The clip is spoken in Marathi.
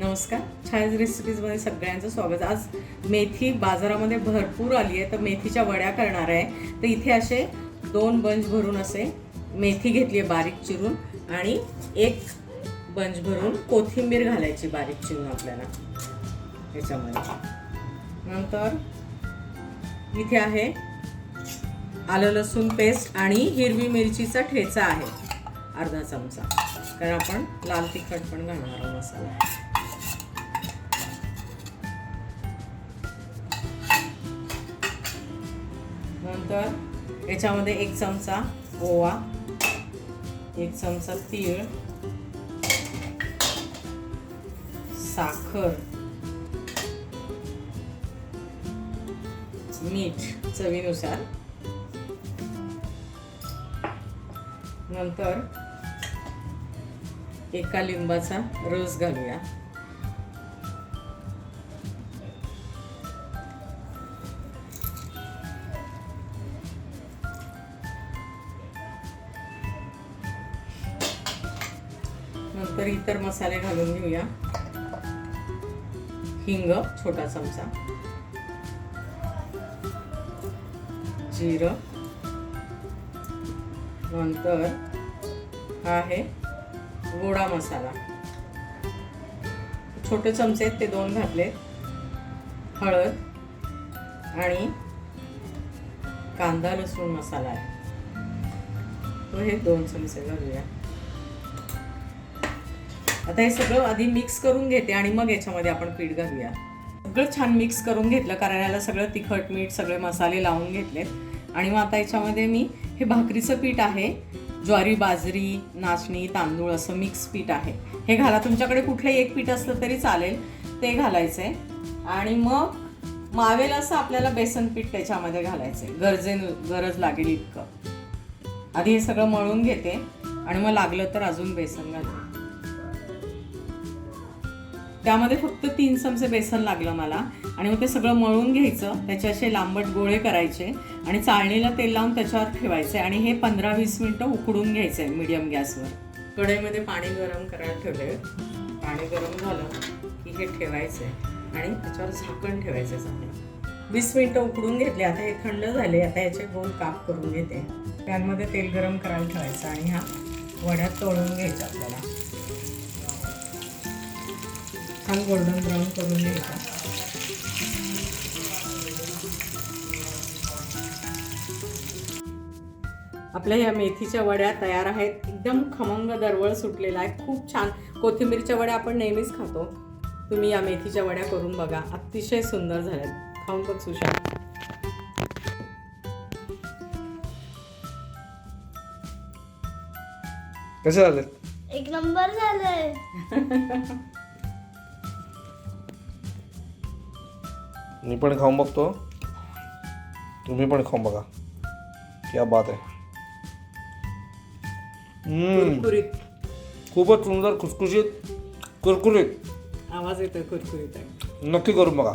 नमस्कार. छायाज रेसिपीजमध्ये सगळ्यांचं स्वागत. आज मेथी बाजारामध्ये भरपूर आली आहे तर मेथीच्या वड्या करणार आहे. तर इथे असे दोन बंच भरून असे मेथी घेतली आहे बारीक चिरून आणि एक बंच भरून कोथिंबीर घालायची बारीक चिरून आपल्याला याच्यामध्ये नंतर इथे आहे आलं लसूण पेस्ट आणि हिरवी मिरचीचा ठेचा आहे अर्धा चमचा. कारण आपण लाल तिखट पण घालणार आहोत मसाला. नंतर याच्यामध्ये एक चमचा ओवा एक चमचा तीळ साखर मीठ चवीनुसार. नंतर एका लिंबाचा रस घालूया. तर इतर मसाले घालून घेऊया. हिंग छोटा चमचा. जिरं. नंतर हा आहे गोडा मसाला. छोटे चमचे आहेत ते दोन घातले हळद आणि कांदा लसूण मसाला आहे. तो हे दोन चमचे घालूया. आता हे सगळं आधी मिक्स करून घेते आणि मग याच्यामध्ये आपण पीठ घालूया. सगळं छान मिक्स करून घेतलं कारण याला सगळं तिखट मीठ सगळे मसाले लावून घेतलेत. आणि मग आता याच्यामध्ये मी हे भाकरीचं पीठ आहे ज्वारी बाजरी नाचणी तांदूळ असं मिक्स पीठ आहे. हे घाला तुमच्याकडे कुठलंही एक पीठ असलं तरी चालेल ते घालायचं आहे आणि मग मावेल असं आपल्याला बेसन पीठ त्याच्यामध्ये घालायचं आहे गरजे गरज लागेल इतकं. आधी हे सगळं मळून घेते. आणि मग लागलं तर अजून बेसन घालते. त्यामध्ये फक्त तीन चमचे बेसन लागलं मला. आणि मग ते सगळं मळून घ्यायचं. त्याचे असे लांबट गोळे करायचे. आणि चाळणीला तेल लावून त्याच्यावर ठेवायचे. आणि हे पंधरा वीस मिनटं उकडून घ्यायचंय मिडियम गॅसवर. कढईमध्ये पाणी गरम करायला ठेवले. पाणी गरम झालं की हे ठेवायचे. आणि त्याच्यावर झाकण ठेवायचं चांगलं. वीस मिनटं उकडून घेतले. आता हे थंड झाले. आता याचे गोल काप करून घेते. पॅनमध्ये तेल गरम करायला ठेवायचं. आणि ह्या वड्या तळून घ्यायच्या आपल्याला. छान गोल्डन ब्राऊन करून घ्यायचा. आपल्या ह्या मेथीच्या वड्या तयार आहेत. एकदम खमंग दरवळ सुटलेला आहे. खूप छान. कोथिंबीरच्या वड्या आपण नेहमीच खातो. तुम्ही या मेथीच्या वड्या करून बघा. अतिशय सुंदर झाल्यात. खाऊन बघ सुशा. कसे झाले एक नंबर झालंय. मी पण खाऊन बघतो. तुम्ही पण खाऊन बघा. क्या बात आहे. खूपच सुंदर खुसखुशीत कुरकुरीत. आवाज येतोय कुरकुरीत. नक्की करून बघा.